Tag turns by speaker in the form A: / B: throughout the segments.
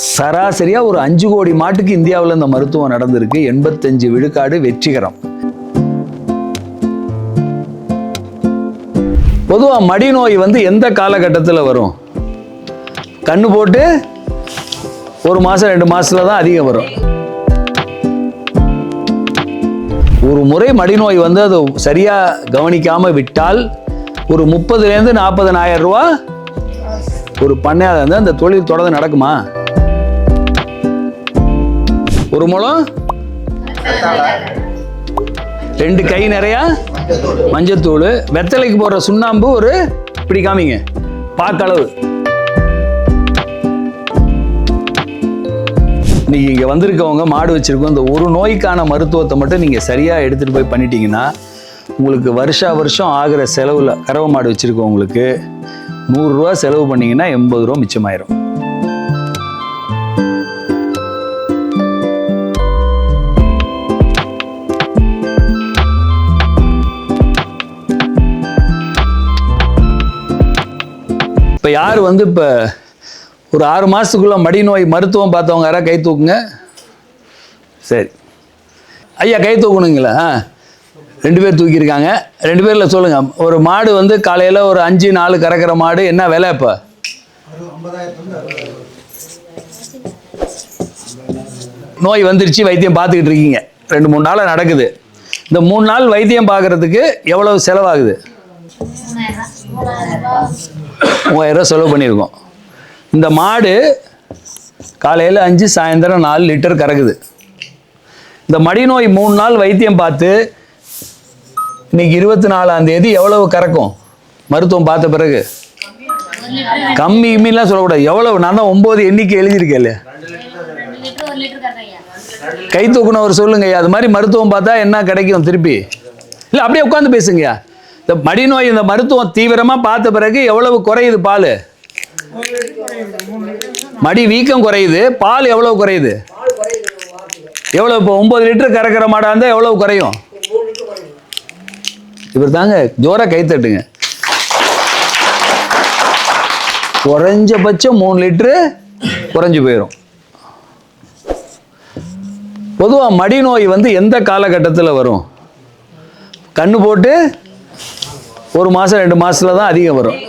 A: சராசரியாக ஒரு அஞ்சு கோடி மாட்டுக்கு இந்தியாவில் இந்த மருத்துவம் நடந்திருக்கு. எண்பத்தஞ்சு விழுக்காடு வெற்றிகரம். பொதுவாக மடிநோய் வந்து எந்த காலகட்டத்தில் வரும்? கண்ணு போட்டு ஒரு மாதம் ரெண்டு மாசத்துல தான் அதிகம் வரும். ஒரு முறை மடிநோய் வந்து அது சரியாக கவனிக்காமல் விட்டால் ஒரு முப்பதுலேருந்து நாற்பதனாயிரம் ரூபா ஒரு பண்ணையாளர் வந்து அந்த தொழில் தொடர்ந்து நடக்குமா? ஒரு முழம்? ரெண்டு கை நிறையா? மஞ்சத்தூள். வெத்தலைக்கு போடுற சுண்ணாம்பு ஒரு இப்படி காமிங்க. பாக்களவு இன்னைக்கு இங்கே வந்திருக்கவங்க மாடு வச்சிருக்கோம் இந்த ஒரு நோய்க்கான மருத்துவத்தை மட்டும் நீங்கள் சரியாக எடுத்துகிட்டு போய் பண்ணிட்டீங்கன்னா உங்களுக்கு வருஷா வருஷம் ஆகிற செலவில் கறவை மாடு வச்சுருக்கவங்களுக்கு நூறுரூவா செலவு பண்ணீங்கன்னா எண்பது ரூபா மிச்சமாயிரும். இப்போ யார் வந்து இப்போ ஒரு ஆறு மாதத்துக்குள்ளே மடிநோய் மருத்துவம் பார்த்தவங்க யாராவது கை தூக்குங்க? சரி. ஐயா கை தூக்கணுங்களா ஆ. ரெண்டு பேர் தூக்கியிருக்காங்க. ரெண்டு பேரில் சொல்லுங்கள் ஒரு மாடு வந்து காலையில் ஒரு அஞ்சு நாலு கறக்கிற மாடு என்ன விலை இப்போ? நோய் வந்துருச்சு வைத்தியம் பார்த்துக்கிட்டு இருக்கீங்க. ரெண்டு மூணு நாளாக நடக்குது. இந்த மூணு நாள் வைத்தியம் பார்க்குறதுக்கு எவ்வளவு செலவாகுது? மூவாயிரரூவா செலவு பண்ணியிருக்கோம். இந்த மாடு காலையில் அஞ்சு சாயந்தரம் நாலு லிட்டர் கறக்குது. இந்த மடிநோய் மூணு நாள் வைத்தியம் பார்த்து இன்னைக்கு இருபத்தி நாலாம் தேதி எவ்வளவு கறக்கும்? மருத்துவம் பார்த்த பிறகு. கம்மி இம்மிலாம் சொல்லக்கூடாது. எவ்வளவு? நான் தான் ஒம்பது எண்ணிக்கை எழுதியிருக்கேன் இல்லையா?
B: ரெண்டு ஒரு
A: கை தூக்குனவர் சொல்லுங்க அது மாதிரி மருத்துவம் பார்த்தா என்ன கிடைக்கும் திருப்பி? இல்லை அப்படியே உட்காந்து பேசுங்கய்யா. இந்த மடிநோய் இந்த மருத்துவம் தீவிரமாக பார்த்த பிறகு எவ்வளவு குறையுது பால்? மடி வீக்கம் குறையுது பால் எவ்வளவு குறையுது? எவ்வளோ இப்போ ஒன்பது லிட்டர் கறக்கிற மாடா இருந்தால் எவ்வளவு குறையும்? இவர் தாங்க ஜோராக கைத்தட்டுங்க குறைஞ்சபட்சம் மூணு லிட்டரு குறைஞ்சி போயிடும் பொதுவாக மடிநோய் வந்து எந்த காலகட்டத்தில் வரும்? கண்ணு போட்டு ஒரு மாதம் ரெண்டு மாசத்துல தான் அதிகம் வரும்.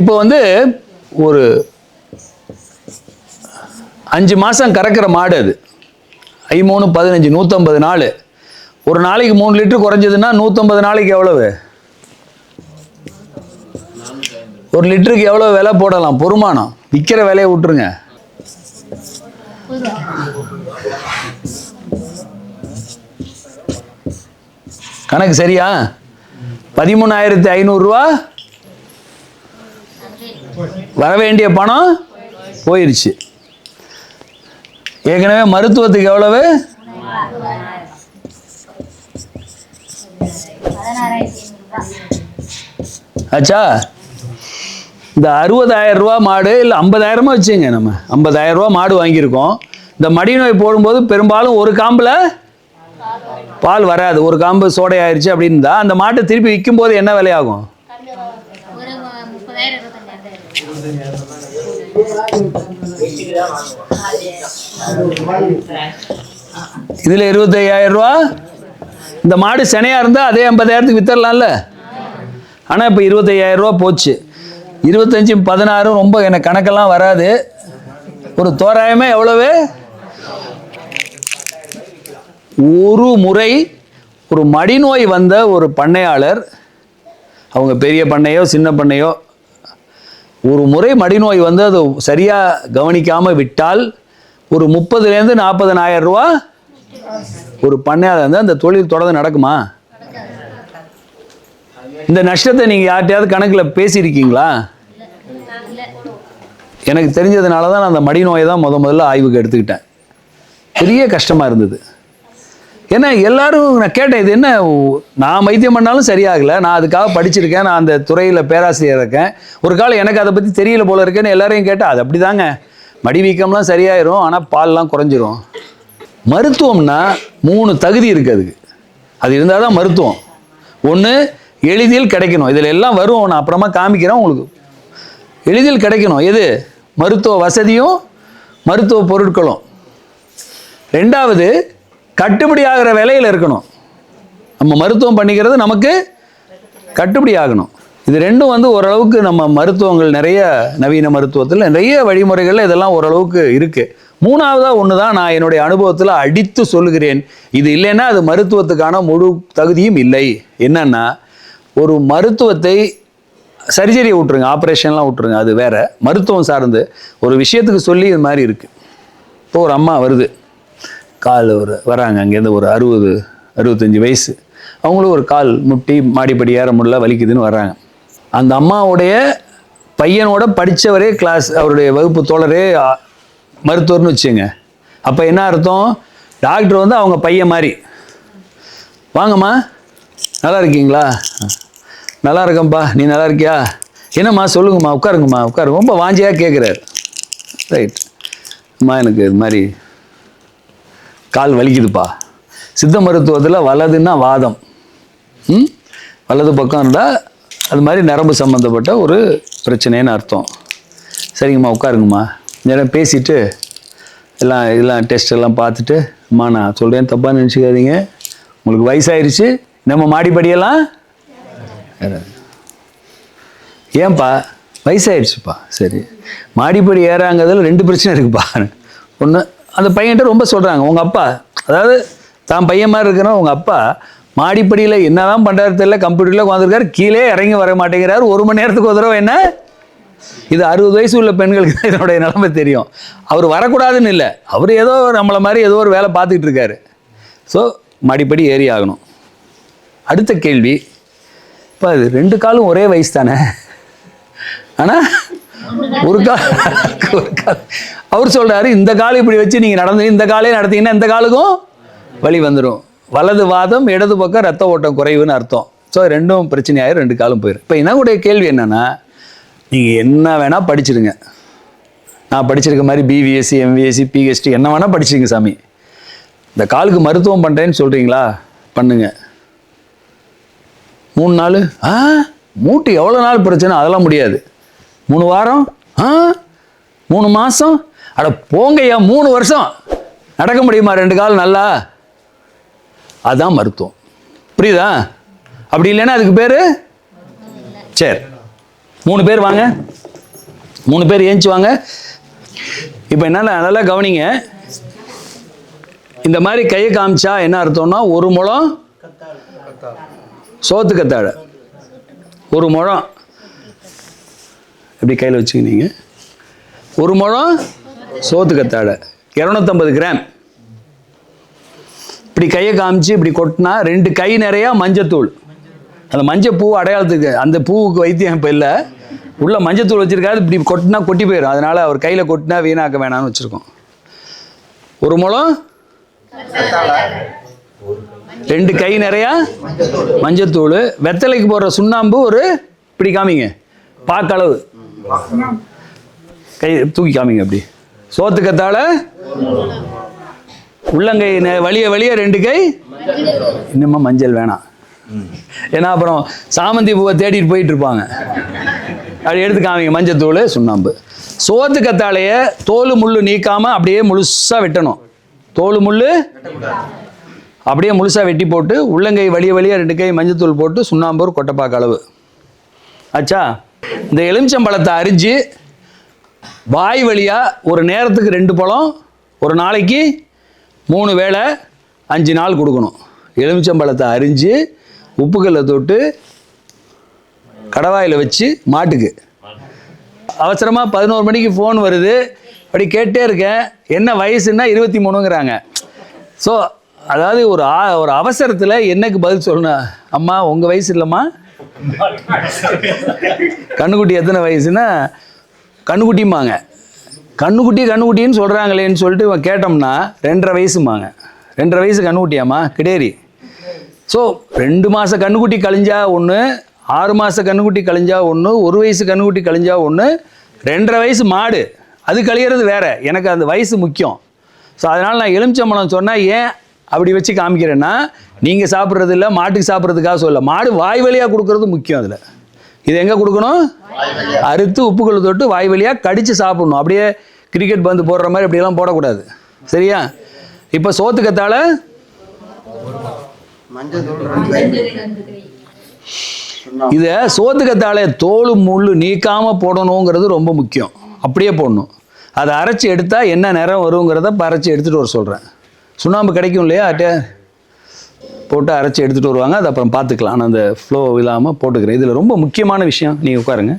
A: இப்போ வந்து ஒரு அஞ்சு மாதம் கறக்கிற மாடு அது. ஐமூணு பதினஞ்சு நூற்றம்பது நாள். ஒரு நாளைக்கு மூணு லிட்டர் குறைஞ்சதுன்னா நூற்றம்பது நாளைக்கு எவ்வளவு? ஒரு லிட்டருக்கு எவ்வளோ விலை போடலாம்? பொறுமானம். விற்கிற விலையை விட்டுருங்க. கணக்கு சரியா? பதிமூணாயிரத்தி ஐநூறுரூவா வர வேண்டிய பணம் போயிருச்சு. ஏற்கனவே மருத்துவத்துக்கு எவ்வளவு?
B: அச்சா
A: ஆச்சா இந்த அறுபதாயிரம் ரூபா மாடு இல்லை ஐம்பதாயிரமா வச்சுங்க நம்ம. ஐம்பதாயிரம் ரூபா மாடு வாங்கியிருக்கோம். இந்த மடி நோய் போடும்போது பெரும்பாலும் ஒரு காம்பில் பால் வராது. ஒரு காம்பு சோடை ஆயிடுச்சு அப்படின்னு அந்த மாட்டை திருப்பி விற்கும் போது என்ன விலையாகும்? இதில் இருபத்தையாயிரம் ரூபா இந்த மாடு செனையாக இருந்தால் அதே ஐம்பதாயிரத்துக்கு வித்தரலாம்ல? ஆனால் இப்போ இருபத்தையாயிரம் ரூபா போச்சு. இருபத்தஞ்சி பதினாறும் ரொம்ப எனக்கு கணக்கெல்லாம் வராது. ஒரு தோராயமே எவ்வளவு? ஒரு முறை ஒரு மடிநோய் வந்த ஒரு பண்ணையாளர் அவங்க பெரிய பண்ணையோ சின்ன பண்ணையோ ஒரு முறை மடிநோய் வந்து அது சரியாக கவனிக்காமல் விட்டால் ஒரு முப்பதுலேருந்து நாற்பதனாயிரம் ரூபா ஒரு பண்ணையாளர் வந்து அந்த தொழில் தொடர்ந்து நடக்குமா? இந்த நஷ்டத்தை நீங்கள் யார்கிட்டயாவது கணக்கில் பேசியிருக்கீங்களா? எனக்கு தெரிஞ்சதுனால தான் நான் அந்த மடிநோயை தான் முத முதல்ல ஆய்வுக்கு எடுத்துக்கிட்டேன். பெரிய கஷ்டமாக இருந்தது. ஏன்னா எல்லாரும் நான் கேட்டேன் இது என்ன நான் வைத்தியம் பண்ணாலும் சரியாகலை நான் அதுக்காக படிச்சிருக்கேன் நான் அந்த துறையில் பேராசிரியர் இருக்கேன். ஒரு காலம் எனக்கு அதை பற்றி தெரியல போல இருக்கேன்னு எல்லாரையும் கேட்டால் அது அப்படி தாங்க மடி வீக்கம்லாம் சரியாயிரும் ஆனால் பால்லாம் குறைஞ்சிரும். மருத்துவம்னா மூணு தகுதி இருக்குது அதுக்கு. அது இருந்தால் தான் மருத்துவம். ஒன்று எளிதில் கிடைக்கணும். இதில் எல்லாம் வரும் நான் அப்புறமா காமிக்கிறேன் உங்களுக்கு. எளிதில் கிடைக்கணும். எது? மருத்துவ வசதியும் மருத்துவ பொருட்களும். ரெண்டாவது கட்டுப்படி ஆகிற விலையில் இருக்கணும். நம்ம மருத்துவம் பண்ணிக்கிறது நமக்கு கட்டுப்படி ஆகணும் இது ரெண்டும் வந்து ஓரளவுக்கு நம்ம மருத்துவங்கள் நிறைய நவீன மருத்துவத்தில் நிறைய வழிமுறைகள் இதெல்லாம் ஓரளவுக்கு இருக்குது மூணாவதாக ஒன்று தான் நான் என்னுடைய அனுபவத்தில் அடித்து சொல்லுகிறேன். இது இல்லைன்னா அது மருத்துவத்துக்கான முழு தகுதியும் இல்லை. என்னன்னா ஒரு மருத்துவத்தை சர்ஜரி விட்ருங்க ஆப்ரேஷன்லாம் விட்ருங்க அது வேற. மருத்துவம் சார்ந்து ஒரு விஷயத்துக்கு சொல்லி இது மாதிரி இருக்குது இப்போ ஒரு அம்மா வருது. கால் ஒரு வராங்க. அங்கேருந்து ஒரு அறுபது அறுபத்தஞ்சி வயசு. அவங்களும் ஒரு கால் முட்டி மாடிப்படி ஏற முடியல வலிக்குதுன்னு வர்றாங்க. அந்த அம்மாவுடைய பையனோட படித்தவரே கிளாஸ் அவருடைய வகுப்பு தோழரே மருத்துவர்னு வச்சுங்க அப்போ என்ன அர்த்தம்? டாக்டர் வந்து அவங்க பையன் மாதிரி. வாங்கம்மா நல்லா இருக்கீங்களா? நல்லா இருக்கேன்ப்பா. நீ நல்லா இருக்கியா? என்னம்மா சொல்லுங்கம்மா உட்காருங்கம்மா உட்காருங்க ரொம்ப வாஞ்சியாக கேட்குறாரு ரைட் அம்மா எனக்கு இது மாதிரி கால் வலிக்குதுப்பா. சித்த மருத்துவத்தில் வலதுன்னா வாதம். ம்? வலது பக்கம் இருந்தால் அது மாதிரி நரம்பு சம்மந்தப்பட்ட ஒரு பிரச்சனைன்னு அர்த்தம். சரிங்கம்மா உட்காருங்கம்மா. நேரம் பேசிட்டு எல்லாம் எல்லாம் டெஸ்ட் எல்லாம் பார்த்துட்டு அம்மா நான் சொல்கிறேன் தப்பாக நினச்சிக்காதீங்க. உங்களுக்கு வயசாயிருச்சு நம்ம மாடிப்படியெல்லாம்? ஏன்பா வயசாயிடுச்சுப்பா சரி. மாடிப்படி ஏறாங்கிறதுல ரெண்டு பிரச்சனை இருக்குப்பா. ஒன்று அந்த பையன்கிட்ட ரொம்ப சொல்கிறாங்க உங்கள் அப்பா அதாவது தான் பையன் மாதிரி இருக்கிறோம் உங்கள் அப்பா மாடிப்படியில் என்னதான் பண்ணுறாரு தெரியல கம்ப்யூட்டரில் உட்காந்துருக்காரு கீழே இறங்கி வர மாட்டேங்கிறாரு. ஒரு மணி நேரத்துக்கு ஒரு தடவை என்ன? இது அறுபது வயசு உள்ள பெண்களுக்கு தான் இதனுடைய நிலைமை தெரியும். அவர் வரக்கூடாதுன்னு இல்லை. அவர் ஏதோ நம்மளை மாதிரி ஏதோ ஒரு வேலை பார்த்துக்கிட்டு இருக்காரு. ஸோ மாடிப்படி ஏறி ஆகணும். அடுத்த கேள்வி. இப்போ அது ரெண்டு காலும் ஒரே வயசு தானே? ஆனால் ஒரு கால் ஒரு கால் அவர் சொல்கிறாரு இந்த காலை இப்படி வச்சு நீங்கள் நடந்து இந்த காலே நடத்தீங்கன்னா இந்த காலுக்கும் வழி வந்துடும் வலது வாதம் இடது பக்கம் ரத்த ஓட்டம் குறைவுன்னு அர்த்தம். ஸோ ரெண்டும் பிரச்சனையாயிரும் ரெண்டு காலும் போயிடும் இப்போ என்னுடைய கேள்வி என்னென்னா நீங்கள் என்ன வேணால் படிச்சிடுங்க நான் படிச்சிருக்க மாதிரி பிவிஎஸ்சி எம்விஎஸ்சி பிஹெச்டி என்ன வேணால் படிச்சிருங்க சாமி. இந்த காலுக்கு மருத்துவம் பண்ணுறேன்னு சொல்கிறீங்களா பண்ணுங்க. மூணு நாள்? ஆ? மூட்டு எவ்வளோ நாள் பிரச்சனை? அதெல்லாம் முடியாது. மூணு வாரம்? ஆ? மூணு மாதம் அட போங்கய்யா மூணு வருஷம். நடக்க முடியுமா ரெண்டு கால் நல்லா? அதுதான் மருத்துவம். புரியுதா? அப்படி இல்லைன்னா அதுக்கு பேர்? சரி. மூணு பேர் வாங்க. மூணு பேர் ஏஞ்சி வாங்க. இப்போ என்னால் நல்லா கவனிங்க. இந்த மாதிரி கையை காமிச்சா என்ன அர்த்தம்னா ஒரு முழம் சோத்து கத்தாழை. ஒரு முழம். எப்படி கையில் வச்சுக்கினீங்க. ஒரு முழம் சோத்து கத்தாழை இரநூத்தம்பது கிராம். இப்படி கையை காமிச்சு இப்படி கொட்டினா ரெண்டு கை நிறையா மஞ்சத்தூள். அந்த மஞ்சள் பூ அடையாளத்துக்கு அந்த பூவுக்கு வைத்தியம் இப்போ இல்லை. உள்ள மஞ்சத்தூள் வச்சிருக்காரு இப்படி கொட்டினா கொட்டி போயிடும் அதனால அவர் கையில் கொட்டினா வீணாக்க வேணாம்னு வச்சுருக்கோம். ஒரு முழம்? ரெண்டு கை நிறையா மஞ்சத்தூள். வெத்தலைக்கு போடுற சுண்ணாம்பு ஒரு இப்படி காமிங்க. பாக்களவு கை தூக்கி காமிங்க அப்படி. சோத்துக்கத்தால? உள்ளங்கை நெ- வலிய வலிய ரெண்டு கை? இன்னுமா மஞ்சள் வேணாம். ஏன்னா அப்புறம் சாமந்தி பூவை தேடிட்டு போயிட்டு இருப்பாங்க. அப்படி எடுத்து காமிங்க மஞ்சத்தூள் சுண்ணாம்பு. சோத்து கத்தாழைய தோல் முள்ளு நீக்காம அப்படியே முழுசா வெட்டணும். தோல் முள்ளு அப்படியே முழுசா வெட்டி போட்டு உள்ளங்கை வலிய வலிய ரெண்டு கை மஞ்சத்தூள் போட்டு சுண்ணாம்பு ஒரு கொட்டைப்பாக்கு அளவு. ஆச்சா இந்த எலுமிச்சம்பழத்தை அரிஞ்சு வாய் வழியாக ஒரு நேரத்துக்கு ரெண்டு பழம் ஒரு நாளைக்கு மூணு வேளை அஞ்சு நாள் கொடுக்கணும். எலுமிச்சம்பழத்தை அரிஞ்சு உப்புக்கல்லை தொட்டு கடவாயில் வச்சு மாட்டுக்கு. அவசரமாக பதினோரு மணிக்கு ஃபோன் வருது. அப்படி கேட்டே இருக்கேன். என்ன வயசுன்னா இருபத்தி மூணுங்கிறாங்க. ஸோ அதாவது ஒரு ஆ ஒரு அவசரத்தில் என்னக்கு பதில் சொல்லணும்? அம்மா உங்கள் வயசு இல்லைம்மா. கண்ணுக்குட்டி எத்தனை வயசுன்னா கண்ணுக்குட்டிம்பாங்க. கண்ணுக்குட்டி கண்ணுக்குட்டின்னு சொல்கிறாங்களேன்னு சொல்லிட்டு இவன் கேட்டோம்னா ரெண்டரை வயசுமாங்க ரெண்டரை வயசு கண்ணுக்குட்டியாம்மா கிடேரி. ஸோ ரெண்டு மாத கண்ணுக்குட்டி கழிஞ்சா ஒன்று ஆறு மாத கண்ணுக்குட்டி கழிஞ்சா ஒன்று ஒரு வயசு கண்ணுக்குட்டி கழிஞ்சா ஒன்று ரெண்டரை வயசு மாடு. அது கழிகிறது வேற. எனக்கு அந்த வயசு முக்கியம். ஸோ அதனால் நான் எலுமிச்சம்பழம் சொன்னால் ஏன் அப்படி வச்சு காமிக்கிறேன்னா நீங்கள் சாப்பிட்றது இல்லை மாட்டுக்கு சாப்பிட்றதுக்காக சொல்ல மாடு வாய் வழியாக கொடுக்கறது முக்கியம் அதில். இது எங்கே கொடுக்கணும்? அறுத்து உப்புக்கல் தொட்டு வாய் வழியாக கடித்து சாப்பிடணும். அப்படியே கிரிக்கெட் பந்து போடுற மாதிரி அப்படியெல்லாம் போடக்கூடாது. சரியா? இப்போ சோத்துக்கத்தால? இதை சோத்துக்கத்தாழை தோல் முள் நீக்காமல் போடணுங்கிறது ரொம்ப முக்கியம். அப்படியே போடணும். அதை அரைச்சி எடுத்தால் என்ன நிறம் வருங்கிறத இப்ப அரைச்சி எடுத்துகிட்டு வர சொல்கிறேன் சுண்ணாம்பு கிடைக்கும் இல்லையா அட்டே? போட்டு அரைச்சி எடுத்துகிட்டு வருவாங்க. அது அப்புறம் பார்த்துக்கலாம். நான் அந்த ஃப்ளோ இல்லாமல் போட்டுக்கிறேன். இதில் ரொம்ப முக்கியமான விஷயம் நீங்கள் உட்காருங்க.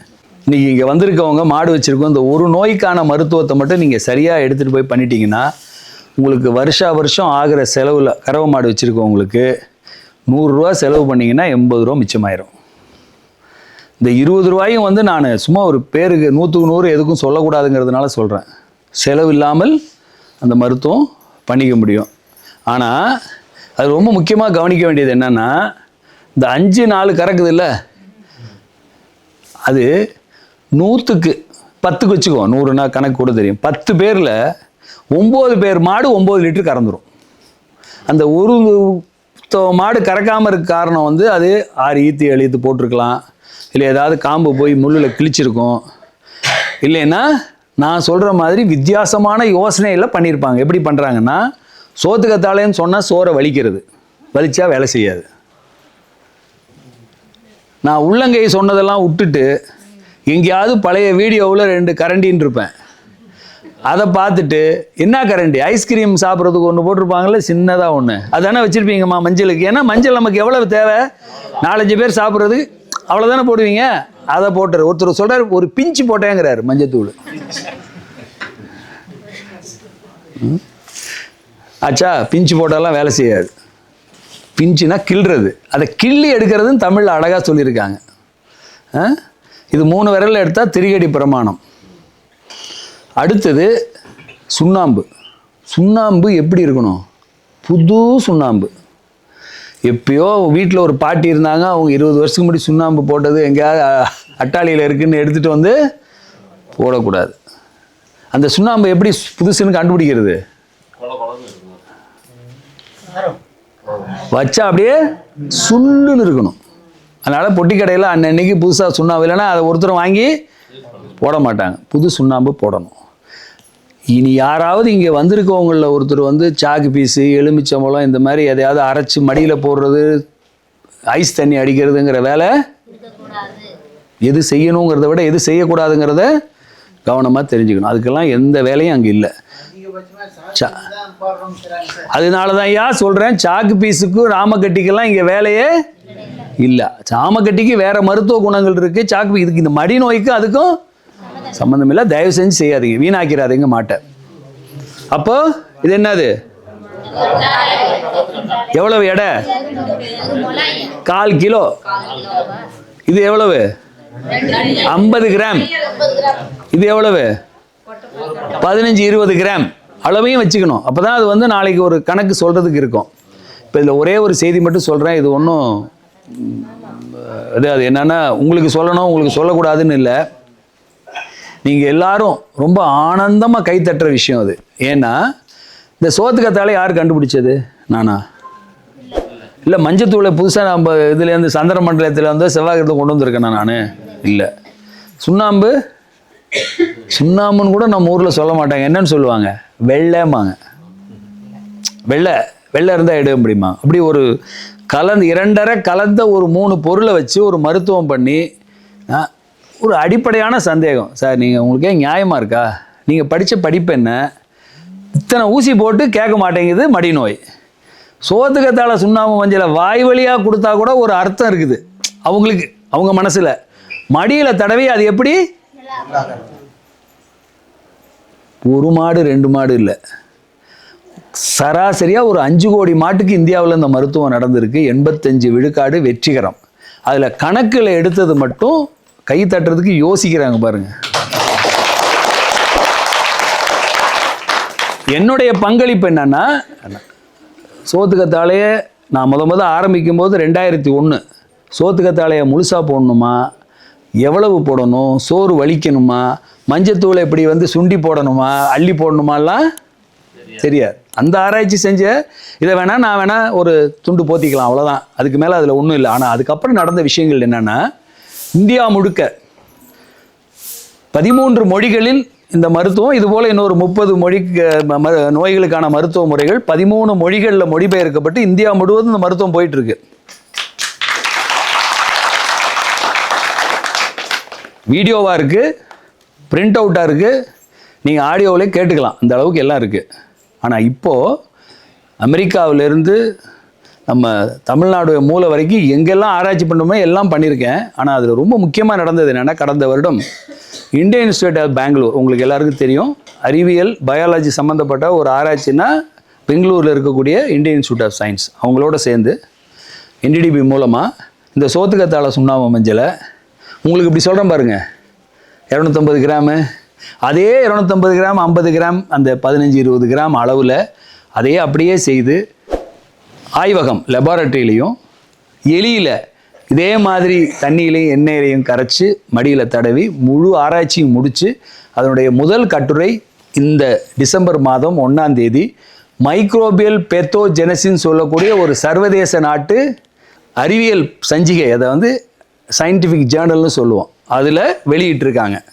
A: நீங்கள் இங்கே வந்திருக்கவங்க மாடு வச்சுருக்கோம் இந்த ஒரு நோய்க்கான மருத்துவத்தை மட்டும் நீங்கள் சரியாக எடுத்துகிட்டு போய் பண்ணிட்டீங்கன்னா உங்களுக்கு வருஷா வருஷம் ஆகிற செலவில் கறவை மாடு வச்சுருக்கவங்களுக்கு நூறுரூவா செலவு பண்ணிங்கன்னா எண்பது ரூபா மிச்சமாயிரும். இந்த இருபது ரூபாயும் வந்து நான் சும்மா ஒரு பேருக்கு நூற்றுக்கு நூறு எதுக்கும் சொல்லக்கூடாதுங்கிறதுனால சொல்கிறேன் செலவு இல்லாமல் அந்த மருத்துவம் பண்ணிக்க முடியும். ஆனால் அது ரொம்ப முக்கியமாக கவனிக்க வேண்டியது என்னென்னா இந்த அஞ்சு நாலு கறக்குது இல்லை அது நூற்றுக்கு பத்துக்கு வச்சுக்கோ நூறுனா கணக்கு கூட தெரியும். பத்து பேரில் ஒம்பது பேர் மாடு ஒம்பது லிட்டர் கறந்துடும் அந்த ஒரு மாடு கறக்காமல் இருக்க காரணம் வந்து அது ஆறு ஈத்து ஏழு ஈத்து போட்டிருக்கலாம். இல்லை ஏதாவது காம்பு போய் முள்ளில் கிழிச்சிருக்கும். இல்லைன்னா நான் சொல்கிற மாதிரி வித்தியாசமான யோசனையில் பண்ணியிருப்பாங்க எப்படி பண்ணுறாங்கன்னா சோத்துக்கத்தாலேன்னு சொன்னால் சோறை வலிக்கிறது. வலிச்சா வேலை செய்யாது. நான் உள்ளங்கை சொன்னதெல்லாம் விட்டுட்டு எங்கேயாவது பழைய வீடியோவில் ரெண்டு கரண்டின்னு இருப்பேன். அதை பார்த்துட்டு என்ன கரண்டி? ஐஸ்கிரீம் சாப்பிட்றதுக்கு ஒன்று போட்டிருப்பாங்கல்ல சின்னதாக ஒன்று அதானே வச்சுருப்பீங்கம்மா மஞ்சளுக்கு. ஏன்னா மஞ்சள் நமக்கு எவ்வளவு தேவை? நாலஞ்சு பேர் சாப்பிட்றதுக்கு அவ்வளோதானே போடுவீங்க? அதை போட்டுரு. ஒருத்தர் சொல்கிறார் ஒரு பிஞ்சு போட்டேங்கிறாரு மஞ்சத்தூள். ம். ஆச்சா பிஞ்சு போட்டாலாம் வேலை செய்யாது. பிஞ்சுனா கிள்றது. அதை கிள்ளி எடுக்கிறதுன்னு தமிழில் அழகாக சொல்லியிருக்காங்க. இது மூணு விரலில் எடுத்தால் திரிகடி பிரமாணம். அடுத்தது சுண்ணாம்பு. சுண்ணாம்பு எப்படி இருக்கணும்? புது சுண்ணாம்பு. எப்பயோ வீட்டில் ஒரு பாட்டி இருந்தாங்க அவங்க இருபது வருஷத்துக்கு முன்னாடி சுண்ணாம்பு போட்டது எங்கேயாவது அட்டாளியில் இருக்குன்னு எடுத்துகிட்டு வந்து போடக்கூடாது. அந்த சுண்ணாம்பு எப்படி புதுசுன்னு கண்டுபிடிக்கிறது? வச்சா அப்படியே சுள்ளுன்னு இருக்கணும். அதனால் பொட்டி கடையில் அன்னன்னைக்கு புதுசாக சுண்ணாம்பு இல்லைன்னா அதை ஒருத்தர் வாங்கி போட மாட்டாங்க. புது சுண்ணாம்பு போடணும். இனி யாராவது இங்கே வந்திருக்கவங்களில் ஒருத்தர் வந்து சாக்கு பீஸு எலுமிச்சம்பழம் இந்த மாதிரி எதையாவது அரைச்சி மடியில் போடுறது ஐஸ் தண்ணி அடிக்கிறதுங்கிற வேலை எது செய்யணுங்கிறத விட எது செய்யக்கூடாதுங்கிறத கவனமாக தெரிஞ்சுக்கணும். அதுக்கெல்லாம் எந்த வேலையும் அங்கே இல்லை. அதனால தான் ஐயா சொல்கிறேன் சாக்கு பீஸுக்கும் ராமக்கட்டிக்கெல்லாம் இங்கே வேலையே இல்லை. சாமக்கட்டிக்கு வேற மருத்துவ குணங்கள் இருக்குது சாக்கு பீ- இதுக்கு இந்த மடி நோய்க்கு அதுக்கும் சம்மந்தம் இல்லை. தயவு செஞ்சு செய்யாதீங்க. வீணாக்கிறாதீங்க மாட்டை. அப்போ இது என்னது? எவ்வளவு எடை? கால் கிலோ. இது எவ்வளவு? ஐம்பது கிராம். இது எவ்வளவு? பதினஞ்சு இருபது கிராம். அளவையும் வச்சுக்கணும். அப்போ தான் அது வந்து நாளைக்கு ஒரு கணக்கு சொல்கிறதுக்கு இருக்கும். இப்போ இதில் ஒரே ஒரு செய்தி மட்டும் சொல்கிறேன் இது ஒன்றும் அது அது என்னென்னா உங்களுக்கு சொல்லணும் உங்களுக்கு சொல்லக்கூடாதுன்னு இல்லை. நீங்கள் எல்லாரும் ரொம்ப ஆனந்தமாக கைத்தட்டுற விஷயம் அது. ஏன்னா இந்த சோத்துக்கத்தாலே யார் கண்டுபிடிச்சது? நானா? இல்லை மஞ்சத்தூளை புதுசாக நம்ம இதுலேருந்து சந்திர மண்டலத்தில் வந்து செவ்வாய்க்கிரத்தை கொண்டு வந்திருக்கேன் நான்? இல்லை. சுண்ணாம்பு? சுண்ணாம்புன்னு கூட நம்ம ஊரில் சொல்ல மாட்டாங்க. என்னன்னு சொல்லுவாங்க? வெள்ளைமாங்க வெள்ளை வெள்ளை இருந்தால் எடுக்க முடியுமா அப்படி ஒரு கலந்து இரண்டரை கலந்த ஒரு மூணு பொருளை வச்சு ஒரு மருத்துவம் பண்ணி ஒரு அடிப்படையான சந்தேகம். சார் நீங்கள் உங்களுக்கே நியாயமாக இருக்கா? நீங்கள் படித்த படிப்பு என்ன? இத்தனை ஊசி போட்டு கேட்க மாட்டேங்குது மடி நோய். சோத்துக்கத்தால சுண்ணாம்பு மஞ்சளை வாய் வழியாக கொடுத்தா கூட ஒரு அர்த்தம் இருக்குது. அவங்களுக்கு அவங்க மனசில். மடியில் தடவி அது எப்படி? ஒரு மாடு ரெண்டு மாடு இல்லை. சராசரியாக ஒரு அஞ்சு கோடி மாட்டுக்கு இந்தியாவில் இந்த மருத்துவம் நடந்திருக்கு. எண்பத்தஞ்சு விழுக்காடு வெற்றிகரம். அதில் கணக்கில் எடுத்தது மட்டும் கை தட்டுறதுக்கு யோசிக்கிறாங்க பாருங்க. என்னுடைய பங்களிப்பு என்னன்னா சோத்துக்கத்தாலேயே நான் முத முத ஆரம்பிக்கும் போது ரெண்டாயிரத்தி ஒன்று சோத்துக்கத்தாலையை முழுசாக போடணுமா? எவ்வளவு போடணும்? சோறு வலிக்கணுமா? மஞ்சத்தூளை இப்படி வந்து சுண்டி போடணுமா? அள்ளி போடணுமாலாம் தெரியாது. அந்த ஆராய்ச்சி செஞ்ச இதை வேணால் நான் வேணால் ஒரு துண்டு போத்திக்கலாம் அவ்வளோதான் அதுக்கு மேலே அதில் ஒன்றும் இல்லை. ஆனால் அதுக்கப்புறம் நடந்த விஷயங்கள் என்னென்னா இந்தியா முழுக்க பதிமூன்று மொழிகளில் இந்த மருத்துவம் இதுபோல் இன்னொரு முப்பது மொழி நோய்களுக்கான மருத்துவ முறைகள் பதிமூணு மொழிகளில் மொழிபெயர்க்கப்பட்டு இந்தியா முழுவதும் இந்த மருத்துவம் போயிட்டுருக்கு வீடியோவாக இருக்குது பிரிண்ட் அவுட்டாக இருக்குது நீங்கள் ஆடியோவிலே கேட்டுக்கலாம். இந்த அளவுக்கு எல்லாம் இருக்குது ஆனால் இப்போது அமெரிக்காவிலேருந்து நம்ம தமிழ்நாடு மூலை வரைக்கும் எங்கெல்லாம் ஆராய்ச்சி பண்ணுமோ எல்லாம் பண்ணியிருக்கேன். ஆனால் அதில் ரொம்ப முக்கியமாக நடந்தது என்னென்னா கடந்த வருடம் இந்தியன் இன்ஸ்டியூட் ஆஃப் பெங்களூர் உங்களுக்கு எல்லாருக்கும் தெரியும். அறிவியல் பயாலஜி சம்மந்தப்பட்ட ஒரு ஆராய்ச்சின்னா பெங்களூரில் இருக்கக்கூடிய இந்தியன் இன்ஸ்டியூட் ஆஃப் சயின்ஸ் அவங்களோட சேர்ந்து என்டிடிபி மூலமாக இந்த சோத்துக்கத்தாழ சுண்ணாம்பு மஞ்சளை உங்களுக்கு இப்படி சொல்கிறேன் பாருங்கள் இரநூத்தம்பது கிராமு அதே இரநூத்தம்பது கிராம் ஐம்பது கிராம் அந்த பதினஞ்சு இருபது கிராம் அளவில் அதையே அப்படியே செய்து ஆய்வகம் லெபார்ட்டரியிலையும் எலியில் இதே மாதிரி தண்ணியிலையும் எண்ணெயிலையும் கரைச்சி மடியில் தடவி முழு ஆராய்ச்சியும் முடித்து அதனுடைய முதல் கட்டுரை இந்த டிசம்பர் மாதம் ஒன்றாம் தேதி மைக்ரோபியல் பெத்தோஜெனசின்னு சொல்லக்கூடிய ஒரு சர்வதேச நாட்டு அறிவியல் சஞ்சிகை அதை வந்து சயின்டிஃபிக் ஜேர்னல்னு சொல்லுவோம். அதில் வெளியிட்டிருக்காங்க.